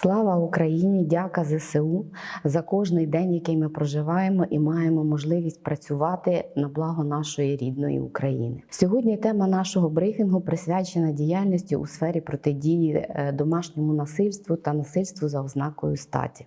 Слава Україні! Дяка ЗСУ за кожний день, який ми проживаємо і маємо можливість працювати на благо нашої рідної України. Сьогодні тема нашого брифінгу присвячена діяльності у сфері протидії е, домашньому насильству та насильству за ознакою статі.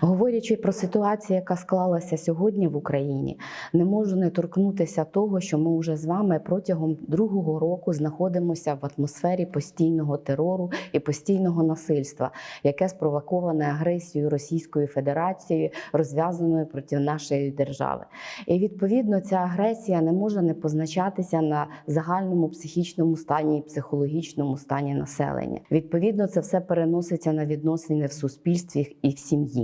Говорячи про ситуацію, яка склалася сьогодні в Україні, не можу не торкнутися того, що ми вже з вами протягом другого року знаходимося в атмосфері постійного терору і постійного насильства, яке спровоковане агресією Російської Федерації, розв'язаною проти нашої держави. І відповідно ця агресія не може не позначатися на загальному психічному стані і психологічному стані населення. Відповідно, це все переноситься на відносини в суспільстві і в сім'ї.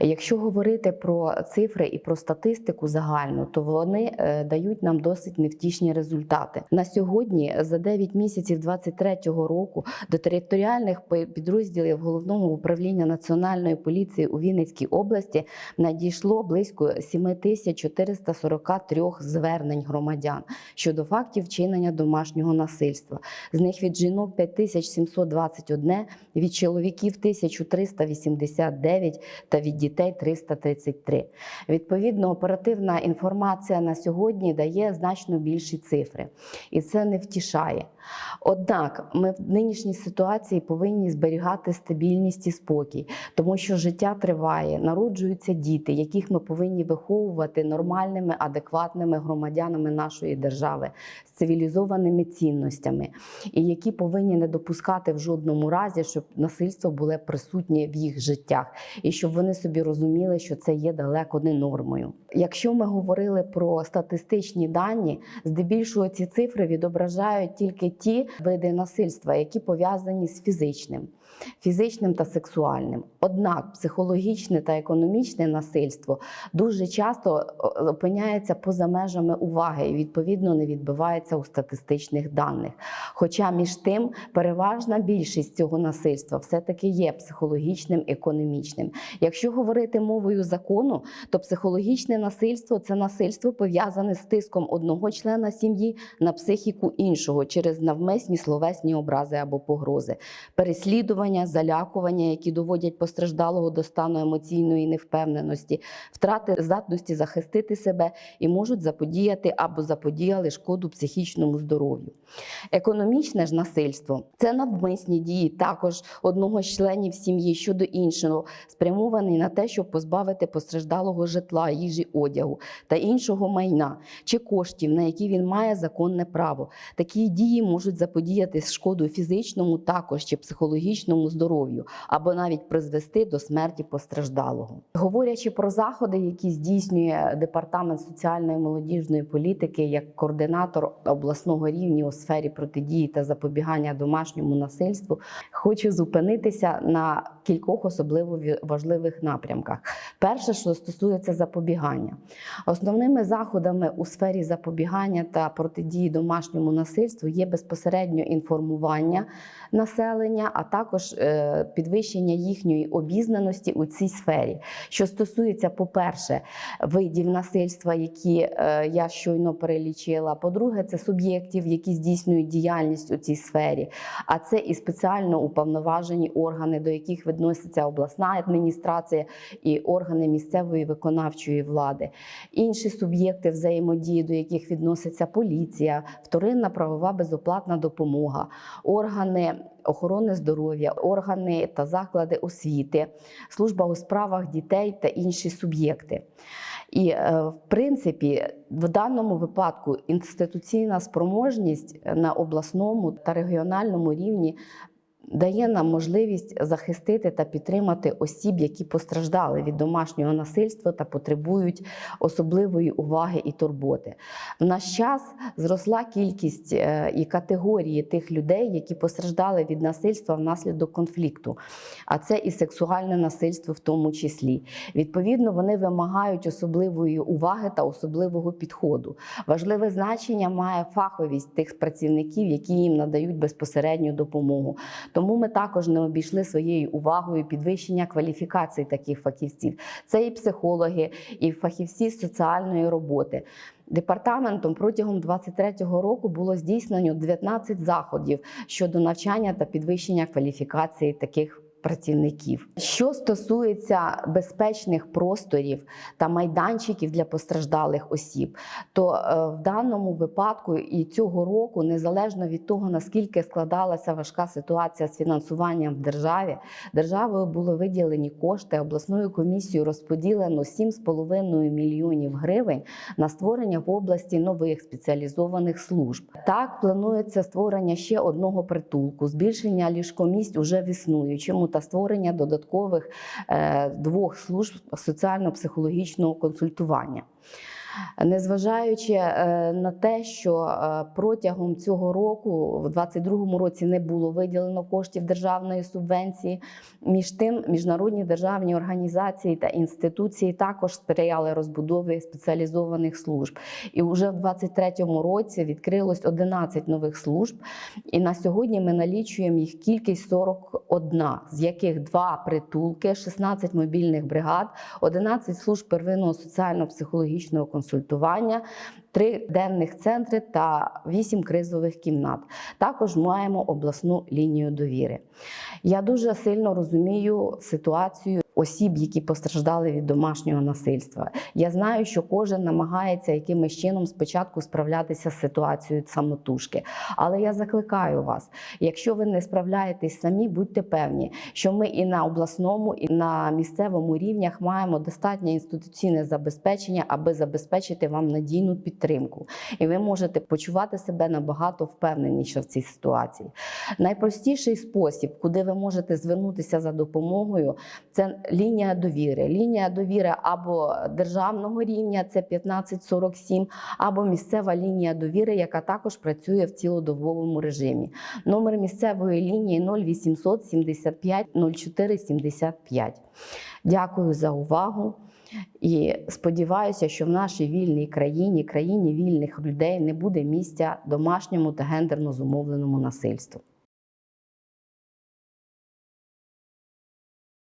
Якщо говорити про цифри і про статистику загальну, то вони е, дають нам досить невтішні результати. На сьогодні за 9 місяців 2023 року до територіальних підрозділів головного управління національної поліції у Вінницькій області надійшло близько 7443 звернень громадян щодо фактів вчинення домашнього насильства. З них від жінок 5721, від чоловіків 1389 та від дітей 333. Відповідно, оперативна інформація на сьогодні дає значно більші цифри, і це не втішає. Однак ми в нинішній ситуації повинні зберігати стабільність і спокій, тому що життя триває, народжуються діти, яких ми повинні виховувати нормальними, адекватними громадянами нашої держави з цивілізованими цінностями, і які повинні не допускати в жодному разі, щоб насильство було присутнє в їх життях, і щоб вони собі розуміли, що це є далеко не нормою. Якщо ми говорили про статистичні дані, здебільшого ці цифри відображають тільки ті види насильства, які пов'язані з фізичним, фізичним та сексуальним. Однак психологічне та економічне насильство дуже часто е, опиняється поза межами уваги і відповідно не відбивається у статистичних даних. Хоча між тим переважна більшість цього насильства все-таки є психологічним економічним. Якщо говорити мовою закону, то психологічне насильство це насильство пов'язане з тиском одного члена сім'ї на психіку іншого через навмисні словесні образи або погрози, переслідування, залякування, які доводять постраждалого до стану емоційної невпевненості, втрати здатності захистити себе і можуть заподіяти або заподіяли шкоду психічному здоров'ю. Економічне ж насильство це навмисні дії також одного з членів сім'ї щодо іншого, спрямований на те, щоб позбавити постраждалого житла, їжі, одягу та іншого майна чи коштів, на які він має законне право. Такі дії можуть заподіяти шкоду фізичному, також чи психологічному здоров'ю, або навіть призвести до смерті постраждалого. Говорячи про заходи, які здійснює департамент соціальної і молодіжної політики як координатор обласного рівня у сфері протидії та запобігання домашньому насильству, хочу зупинитися на кількох особливо важливих напрямках. Перше, що стосується запобігання, основними заходами у сфері запобігання та протидії домашньому насильству є безпосередньо інформування населення, а також е, підвищення їхньої обізнаності у цій сфері. Що стосується, по-перше, видів насильства, які е, я щойно перелічила. По-друге, це суб'єктів, які здійснюють діяльність у цій сфері, а це і спеціально уповноважені органи, до яких відноситься обласна адміністрація і органи місцевої виконавчої влади, інші суб'єкти взаємодії, до яких відноситься поліція, вторинна правова безоплатна допомога, органи охорони здоров'я, органи та заклади освіти, служба у справах дітей та інші суб'єкти. І, е, в принципі, в даному випадку інституційна спроможність на обласному та регіональному рівні дає нам можливість захистити та підтримати осіб, які постраждали від домашнього насильства та потребують особливої уваги і турботи. В наш час зросла кількість е, і категорії тих людей, які постраждали від насильства внаслідок конфлікту, а це і сексуальне насильство в тому числі. Відповідно, вони вимагають особливої уваги та особливого підходу. Важливе значення має фаховість тих працівників, які їм надають безпосередню допомогу. Тому ми також не обійшли своєю увагою підвищення кваліфікації таких фахівців. Це і психологи, і фахівці соціальної роботи. Департаментом протягом 2023 року було здійснено 19 заходів щодо навчання та підвищення кваліфікації таких працівників. Що стосується безпечних просторів та майданчиків для постраждалих осіб, то е, в даному випадку і цього року, незалежно від того наскільки складалася важка ситуація з фінансуванням в державі, державою були виділені кошти обласною комісією розподілено 7,5 мільйонів гривень на створення в області нових спеціалізованих служб. Так планується створення ще одного притулку, збільшення ліжкомість уже в існуючому та створення додаткових е, двох служб соціально-психологічного консультування. Незважаючи е, на те, що е, протягом цього року, в 2022 році, не було виділено коштів державної субвенції. Між тим, міжнародні державні організації та інституції також сприяли розбудові спеціалізованих служб. І вже в 2023 році відкрилось 11 нових служб. І на сьогодні ми налічуємо їх кількість 41, з яких два притулки, 16 мобільних бригад, 11 служб первинного соціально-психологічного консультування, три денних центри та вісім кризових кімнат. Також маємо обласну лінію довіри. Я дуже сильно розумію ситуацію. Осіб, які постраждали від домашнього насильства, я знаю, що кожен намагається якимось чином спочатку справлятися з ситуацією самотужки. Але я закликаю вас: якщо ви не справляєтесь самі, будьте певні, що ми і на обласному, і на місцевому рівнях маємо достатнє інституційне забезпечення, аби забезпечити вам надійну підтримку. І ви можете почувати себе набагато впевненіше в цій ситуації. Найпростіший спосіб, куди ви можете звернутися за допомогою, це лінія довіри. Лінія довіри або державного рівня це 1547, або місцева лінія довіри, яка також працює в цілодобовому режимі. Номер місцевої лінії 0800 75 04 75. Дякую за увагу. І сподіваюся, що в нашій вільній країні, країні вільних людей, не буде місця домашньому та гендерно зумовленому насильству.